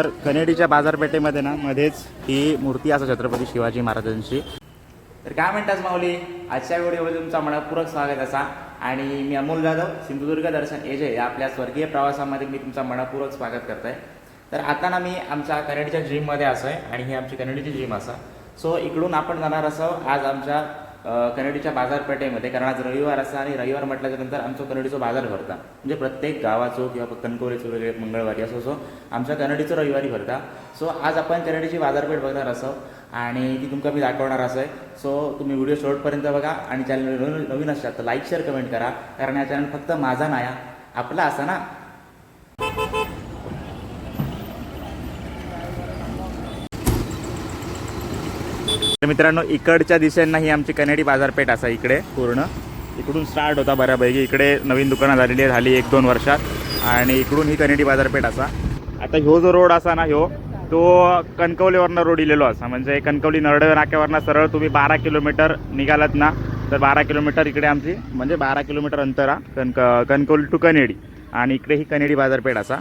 तर कनेडीच्या बाजारपेठेमध्ये ना मध्येच ही मूर्ती असं छत्रपती शिवाजी महाराजांची. तर काय म्हणतास माऊली? आजच्या व्हिडिओमध्ये तुमचा मनपूर्वक स्वागत असा. आणि मी अमोल जाधव सिंधुदुर्ग दर्शन एजे या आपल्या स्वर्गीय प्रवासामध्ये मी तुमचा मनपूर्वक स्वागत करतोय. तर आता ना मी आमच्या कनेडीच्या जिममध्ये असं आहे आणि ही आमची कनेडीची जिम असा. सो इकडून आपण जाणार असो आज आमच्या कनडीच्या बाजारपेठेमध्ये कारण आज रविवार असा आणि रविवार म्हटल्याच्या नंतर आमचं कनेडीचं बाजार भरता. म्हणजे प्रत्येक गावाचो किंवा कणकवलीचो वेगळे मंगळवारी असो सो आमच्या कनडीचो रविवारी भरता. सो आज आपण कनडीची बाजारपेठ बघणार असो आणि ती तुमका मी दाखवणार असं आहे सो तुम्ही व्हिडिओ शेवटपर्यंत बघा आणि चॅनल नवीन नवीन असतात तर लाईक शेअर कमेंट करा. कारण हा चॅनल फक्त माझा नाही आपला असा ना तर मित्रांनो इकडच्या दिशेनं ही आमची कनेडी बाजारपेठ असा इकडे पूर्ण. इकडून स्टार्ट होता बऱ्यापैकी. इकडे नवीन दुकानं झालेली आहे झाली एक दोन वर्षात. आणि इकडून ही कनेडी बाजारपेठ असा. आता ह्यो जो रोड असा ना ह्यो तो कणकवलीवरनं रोड इलेलो असा. म्हणजे कणकवली नरडे नाक्यावरनं सरळ तुम्ही बारा किलोमीटर निघालात ना तर बारा किलोमीटर इकडे आमची म्हणजे बारा किलोमीटर अंतर हा कणक कणकवली टू कनेडी आणि इकडे ही कनेडी बाजारपेठ असा.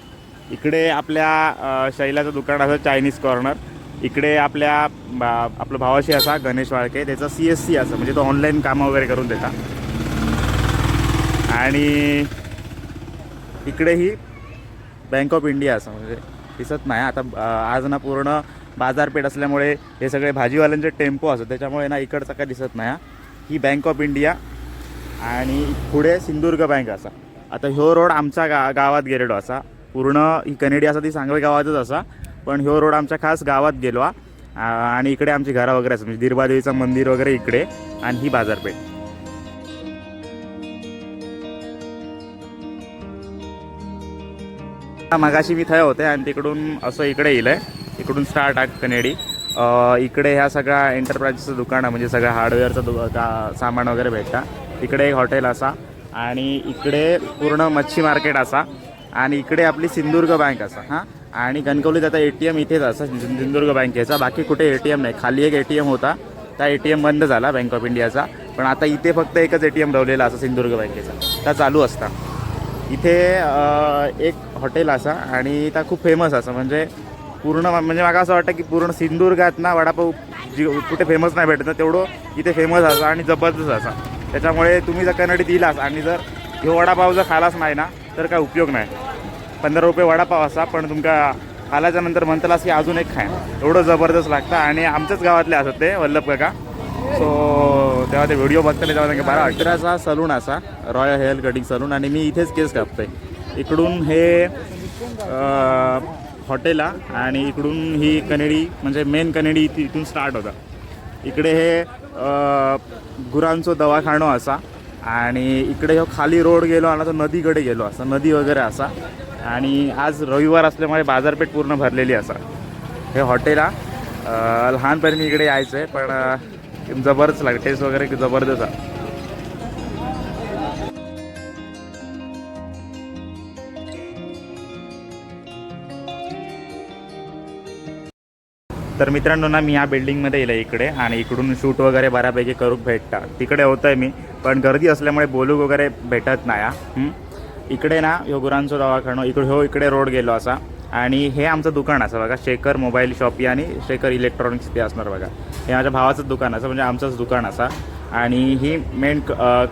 इकडे आपल्या शैलाचं दुकान असं चायनीज कॉर्नर इकडे आपल्या बा- आपलं भावाशी असा गणेश वाळके त्याचा सी एस सी असं म्हणजे तो ऑनलाईन कामं वगैरे करून देता. आणि इकडे ही बँक ऑफ इंडिया असं म्हणजे दिसत नाही. आता आज ना पूर्ण बाजारपेठ असल्यामुळे हे सगळे भाजीवाल्यांचे टेम्पो असतात. त्याच्यामुळे ना इकडचं काय दिसत नाही हा. ही बँक ऑफ इंडिया आणि पुढे सिंधुदुर्ग बँक असा. आता ह्यो रोड आमच्या गा गावात गेलेलो असा. पूर्ण ही कनेडी असा ती सांगवे गावातच असा. पण ह्यो रोड आमच्या खास गावात गेलो हा. आणि इकडे आमची घरा वगैरे असं म्हणजे दिरबादेवीचं मंदिर वगैरे इकडे आणि ही बाजारपेठ. मगाशी मी थय होते आणि तिकडून असं इकडे येईल आहे. इकडून स्टार्ट आहे कनेडी. इकडे ह्या सगळ्या एंटरप्राइजेसचं दुकान आहे म्हणजे सगळ्या हार्डवेअरचं दु सामान वगैरे भेटता. इकडे एक हॉटेल असा आणि इकडे पूर्ण मच्छी मार्केट असा आणि इकडे आपली सिंधुदुर्ग बँक असा हां. आणि कणकवलीत आता ए टी एम इथेच असं सिंधुदुर्ग बँकेचा बाकी कुठे ए टी एम नाही. खाली एक ए टी एम होता. त्या ए टी एम बंद झाला बँक ऑफ इंडियाचा पण आता इथे फक्त एकच ए टी एम लावलेला असा सिंधुदुर्ग बँकेचा त्या चालू असता. इथे एक हॉटेल असा आणि त्या खूप फेमस असा. म्हणजे पूर्ण म्हणजे मला असं वाटतं की पूर्ण सिंधुदुर्गात ना वडापाव जी कुठे फेमस नाही भेटत ना तेवढं इथे फेमस असा आणि जबरदस्त असा. त्याच्यामुळे तुम्ही जर कन्नडीत दिलास आणि जर ह्यो वडापाव जर खालाच नाही ना तर काय उपयोग नाही. पंधरा रुपये वडापाव असा पण तुमका आल्याच्यानंतर म्हणतालास की अजून एक खाय. एवढं जबरदस्त लागतं आणि आमच्याच गावातले असत ते वल्लभ काका. सो तेव्हा ते व्हिडिओ बघतले तेव्हा त्यांना बारा अठराचा सलून असा रॉयल हेअर कटिंग सलून आणि मी इथेच केस कापतोय. इकडून हे हॉटेल आणि इकडून ही कनेडी म्हणजे मेन कनेडी इथून स्टार्ट होता. इकडे हे गुरांचो दवाखानो असा आणि इकडे हो खाली रोड गेलो आणि तो नदीकडे गेलो. असा नदी वगैरे असा. आणि आज रविवार असल्यामुळे बाजारपेठ पूर्ण भरलेली असा. हे हॉटेल हा. लहानपणी मी इकडे यायचं आहे पण जबरच जबरदस्त टेस्ट वगैरे जबरदस्त. आहे तर मित्रांनो ना मी या बिल्डिंगमध्ये येईल इकडे आणि इकडून शूट वगैरे बऱ्यापैकी करू भेटता. तिकडे होतं आहे मी पण गर्दी असल्यामुळे बोलू वगैरे भेटत नाही हा. इकडे ना ह्यो गुरांचो दवाखानो इकडे हो इकडे रोड गेलो असा. आणि हे आमचं दुकान असं बघा शेखर मोबाईल शॉपी आणि शेखर इलेक्ट्रॉनिक्स ते असणार बघा. हे माझ्या भावाचंच दुकान असं म्हणजे आमचंच दुकान असा. आणि ही मेन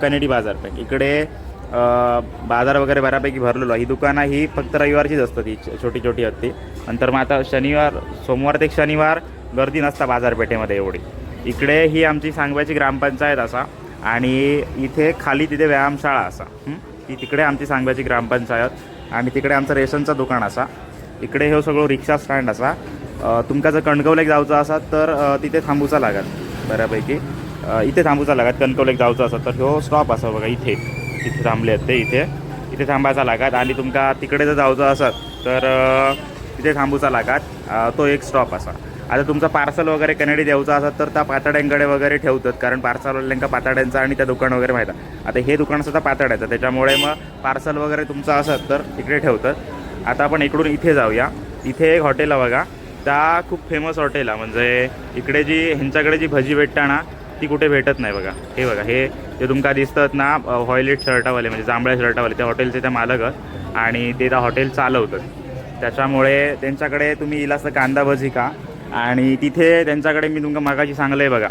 कनेडी बाजारपेठ. इकडे बाजार वगैरे बऱ्यापैकी भरलेलो. ही दुकानं ही फक्त रविवारचीच असतात ती छोटी छोटी असते नंतर मग आता शनिवार सोमवार ते शनिवार गर्दी नसता बाजारपेठेमध्ये एवढी. इकडे ही आमची सांगव्याची ग्रामपंचायत असा आणि इथे खाली तिथे व्यायामशाळा असा. ती तिकडे आमची सांगव्याची ग्रामपंचायत आणि तिकडे आमचं रेशनचं दुकान असा. इकडे हे सगळं रिक्षा स्टँड असा. तुमका जर कणकवलेक जायचं असा तर तिथे थांबूचा लागत बऱ्यापैकी. इथे थांबूचा लागत कणकवलेक जायचं असा. तर ह्यो स्टॉप असा बघा इथे. तिथे थांबले आहेत ते इथे. इथे थांबायचा लागत आणि तुमका तिकडे जर जायचं असत तर तिथे थांबूचा लागत. तो एक स्टॉप असा. आता तुमचं पार्सल वगैरे कनेडी द्यायचं असत तर त्या पातड्यांकडे वगैरे ठेवतात कारण पार्सलवाल्यांका पातड्यांचा आणि त्या दुकान वगैरे माहिती आहे. आता हे दुकान सुद्धा पातड्याचं त्याच्यामुळे मग पार्सल वगैरे तुमचं असत तर इकडे ठेवतात. आता आपण इकडून इथे जाऊया. इथे एक हॉटेल आहे बघा. त्या खूप फेमस हॉटेल आहे. म्हणजे इकडे जी ह्यांच्याकडे जी भजी भेटता ना ती कुठे भेटत नाही बघा. हे बघा हे जे तुमका दिसतात ना व्हायलेट शर्टावाले म्हणजे जांभळ्या शर्टावाले त्या हॉटेलचे त्या मालक आणि ते त्या हॉटेल चालवतात. त्याच्यामुळे त्यांच्याकडे तुम्ही इलास कांदा भजी का आणि तिथे त्यांच्याकडे मी तुमका मागाशी सांगलं आहे बघा.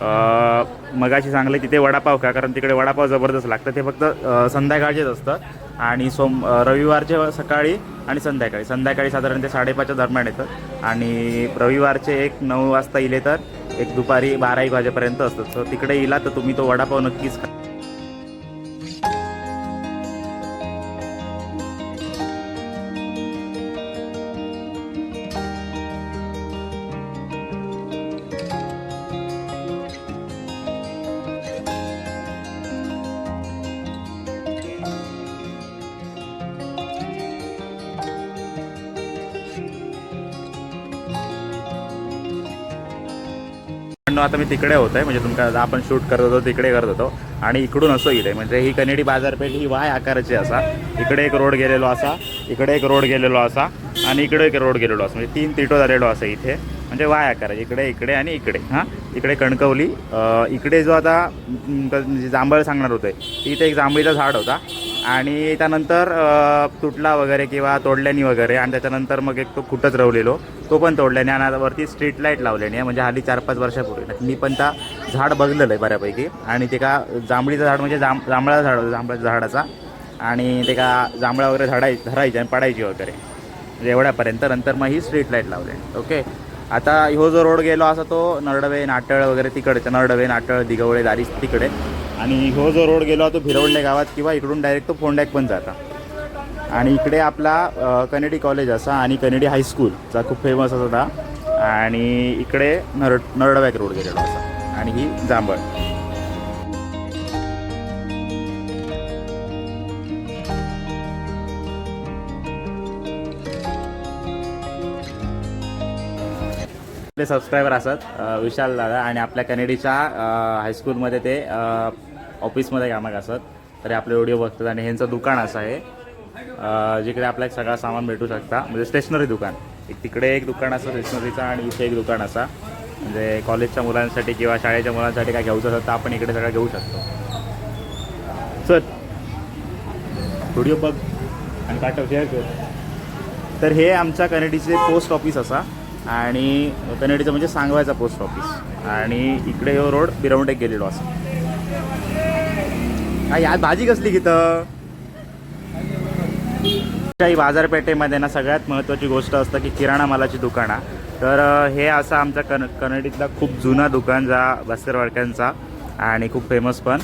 मगाशी सांगलं तिथे वडापाव का कारण तिकडे वडापाव जबरदस्त लागतं. ते फक्त संध्याकाळचेच असतात आणि सोम रविवारचे सकाळी आणि संध्याकाळी. संध्याकाळी साधारण ते साडेपाचच्या दरम्यान येतात आणि रविवारचे एक नऊ वाजता इले तर एक दुपारी बारा एक वाजेपर्यंत असतात तर तिकडे इला तर तुम्ही तो वडापाव नक्कीच खा. मित्रांनो, आता मी तिकडे होतो आहे म्हणजे तुमका आपण शूट करत होतो तिकडे करत होतो. आणि इकडून असं इथे म्हणजे ही कनेडी बाजारपेठ ही वाय आकाराची असा. इकडे एक रोड गेलेलो असा. इकडे एक रोड गेलेलो असा. आणि इकडे एक रोड गेलेलो असा. म्हणजे तीन तिटो झालेलो असा इथे. म्हणजे वाय आकाराची इकडे इकडे आणि इकडे. हां? इकडे कणकवली. इकडे जो आता म्हणजे जांभळ सांगणार होते इथे एक जांभळीचा झाड होता. आणि त्यानंतर तुटला वगैरे किंवा तोडल्याने वगैरे आणि त्याच्यानंतर मग एक तो कुठंच रवलेलो तो पण तोडल्याने आणि वरती स्ट्रीट लाइट लावल्याने म्हणजे हल्ली चार पाच वर्षापूर्वी मी पण त्या झाड बघलेलं आहे बऱ्यापैकी. आणि ते का जांभळीचं झाड म्हणजे जांभ जांभळाचं झाड होतं जांभळाच्या झाडाचा. आणि ते का जांभळा वगैरे झाडाय धरायची आणि पडायची वगैरे. म्हणजे एवढ्यापर्यंत. नंतर मग ही स्ट्रीट लाइट लावले. ओके? आता ह्यो जो रोड गेलो असा तो नरडवे नाटळ वगैरे तिकडे नरडवे नाटळ दिगवळे दारी तिकडे. आणि हो जो रोड गेलो तो भिरवडले गावात किंवा इकडून डायरेक्ट तो फोंडॅक पण जाता. आणि इकडे आपला कनेडी कॉलेज असा आणि कनेडी हायस्कूलचा खूप फेमस असा आणि इकडे नर नरडबॅक रोड गेलेला असा. आणि ही जांभळ. आपले सबस्क्रायबर असत विशाल दादा आणि आपल्या कनेडीच्या हायस्कूलमध्ये ते ऑफिसमध्ये कामाक असत तरी आपले व्हिडिओ बघतात आणि ह्यांचं दुकान असं आहे. जिकडे आपल्याला सगळं सामान भेटू शकता. म्हणजे स्टेशनरी दुकान. एक तिकडे एक दुकान असं स्टेशनरीचं आणि इथे एक दुकान असा. म्हणजे कॉलेजच्या मुलांसाठी किंवा शाळेच्या मुलांसाठी काय घ्यायचं असतं तर आपण इकडे सगळं घेऊ शकतो. चल. व्हिडिओ बघ आणि पाठव शेअर कर. तर हे आमच्या कनेडीचे पोस्ट ऑफिस असा. आणि कनेडीचं म्हणजे सांगवायचा पोस्ट ऑफिस आणि इकडे हे रोड बिरवंडेक गेलेलो असं. नाही यात भाजी कसली तिथं काही बाजारपेठेमध्ये ना सगळ्यात महत्त्वाची गोष्ट असतं की किराणा मालाची दुकानं तर हे असं आमच्या कन कनेडीतला खूप जुना दुकान जा भास्करवाडक्यांचा आणि खूप फेमस पण.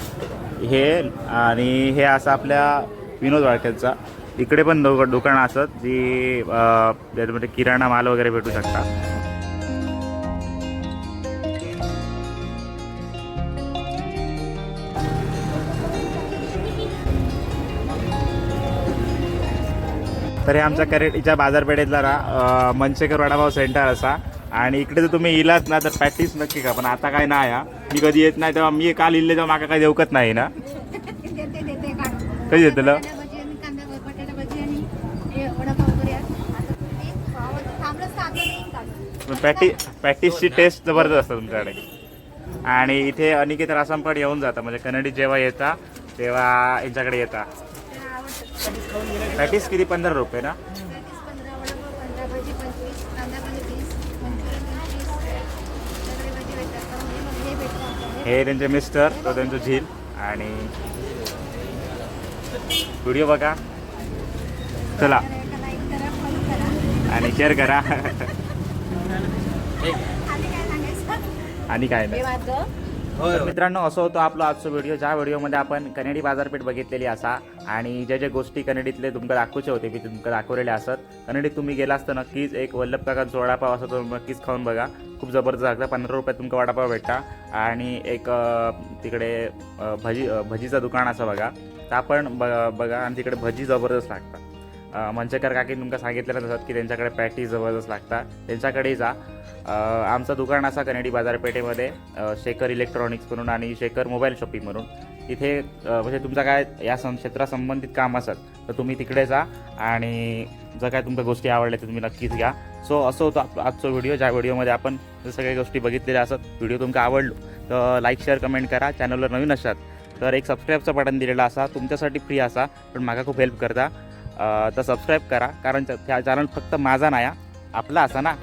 हे आणि हे असं आपल्या विनोद वाडक्यांचा. इकडे पण दु दुकानं असत जी ज्याच्यामध्ये किराणा माल वगैरे भेटू शकता. तर हे आमच्या करेटीच्या बाजारपेठेतला रा मनशेकर वडापाव सेंटर असा. आणि इकडे जर तुम्ही इलात ना तर प्रॅक्टिस नक्की का पण आता काय नाही हा. मी कधी येत नाही तेव्हा मी काल इल्ले तेव्हा माका काय देवकत नाही ना. कधी देतलं भजी आणि कांदा बटाटा भजी आणि हे वडापाव वगैरे आहे. आता तुम्ही पाव- थांबलंच तर आता नाही पॅटी पॅटीसची टेस्ट जबरदस्त असतं तुमच्याकडे. आणि इथे अनिकेत रासम येऊन जातं म्हणजे कन्नडी जेव्हा येता तेव्हा यांच्याकडे येता. पॅटीस किती? पंधरा रुपये ना? हे त्यांचे मिस्टर तो त्यांचं झील. आणि व्हिडिओ बघा. चला. आणि शेअर करा. आणि काय नाही. हे मित्रांनो असं होतं आपला आजचा व्हिडिओ ज्या व्हिडिओमध्ये आपण कनेडी बाजारपेठ बघितलेली असा आणि ज्या ज्या गोष्टी कनेडीतले तुमका दाखवचे होते मी तुमका दाखवलेले असत कनेडीत तुम्ही गेलास तर नक्कीच एक वल्लभ काकांचा वडापाव असं तो नक्कीच खाऊन बघा. खूप जबरदस्त लागतं. पंधरा रुपयात तुमका वडापाव भेटता. आणि एक तिकडे भजी भजीचं दुकान असं बघा. तर आपण ब- बघा आणि तिकडे भजी जबरदस्त लागतात. मंचेकर काकी तुमका सांगितलेलं असतात की त्यांच्याकडे पॅटी जबरदस्त लागतात. त्यांच्याकडे जा. आमचं दुकान असा कनेडी बाजारपेठेमध्ये शेखर इलेक्ट्रॉनिक्स म्हणून आणि शेखर मोबाईल शॉपिंग म्हणून. तिथे म्हणजे तुमचं काय या सं क्षेत्रासंबंधित काम असत तर तुम्ही तिकडे जा आणि जर काय तुमच्या गोष्टी आवडल्या तर तुम्ही नक्कीच घ्या. सो असं होतं आपलं आजचा व्हिडिओ ज्या व्हिडिओमध्ये आपण जर सगळ्या गोष्टी बघितलेल्या असत व्हिडिओ तुमका आवडलो तर लाईक शेअर कमेंट करा. चॅनलवर नवीन असतात तर एक सबस्क्राईबचं बटन दिलेलं असा. तुमच्यासाठी फ्री असा पण म्हाका खूप हेल्प करता. तर सबस्क्राईब करा. कारण त्या चॅनल फक्त माझा नाही आपला असा ना